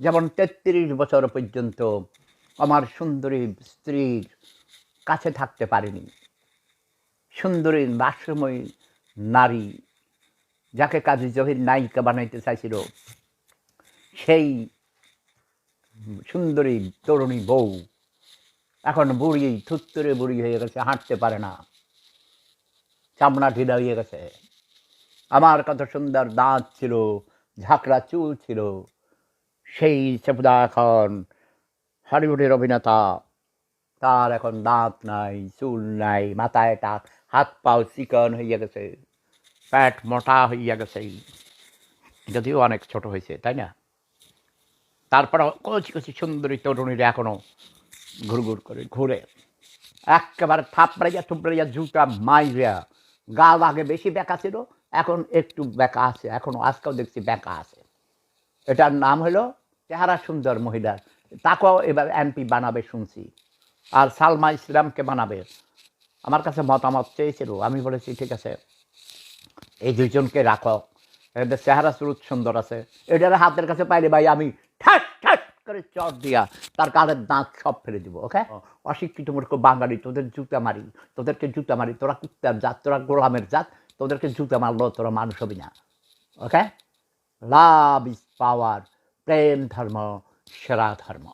যেমন তেত্রিশ বছর পর্যন্ত আমার সুন্দরী স্ত্রীর কাছে থাকতে পারিনি। সুন্দরী বাসময়ী নারী যাকে কাজী জহির নায়িকা বানাইতে চাইছিল, সেই সুন্দরী তরুণী বউ এখন বুড়ি, থুত্তরে বুড়ি হয়ে গেছে, হাঁটতে পারে না, চামড়া ঢিলা হয়ে গেছে। আমার কত সুন্দর দাঁত ছিল, ঝাঁকড়া চুল ছিল সেই চেপুদা এখন হলিউডের অভিনেতা। তার এখন দাঁত নাই, চুল নাই, মাথায় টাক, হাত পাও চিকন হইয়া গেছে প্যাট মোটা হইয়া গেছে। যদিও অনেক ছোট হয়েছে, তাই না? তারপরে কচি কচি সুন্দরী তরুণীরা এখনও ঘুরঘুর করে ঘুরে। একেবারে থাপড়াইয়া থুপড়াইয়া জুতা মাইরিয়া গাল আগে বেশি বেঁকা ছিল, এখন একটু বেঁকা আছে, এখনও আজকেও দেখছি বেঁকা আছে। এটার নাম হলো চেহারা সুন্দর মহিলা। তাকেও এবার এমপি বানাবে শুনছি। আর সালমা ইসলামকে বানাবে। আমার কাছে মতামত চেয়েছিল। আমি বলেছি ঠিক আছে এই দুইজনকে রাখো। এদের চেহারা সুরত সুন্দর আছে। এটার হাতের কাছে পাইলে ভাই আমি ঠাস ঠাস করে চট দিয়া তার কালের দাঁত সব ফেলে দিব ওকে? অশিক্ষিত মূর্খ বাঙালি তোদের জুতা মারি তোদেরকে জুতা মারি তোরা কুত্তার জাত তোরা গোলামের জাত তোদেরকে জুতা মারলো তোরা মানুষ হবি না ওকে? লাভ ইজ पावर प्रेम धर्म शराधर्म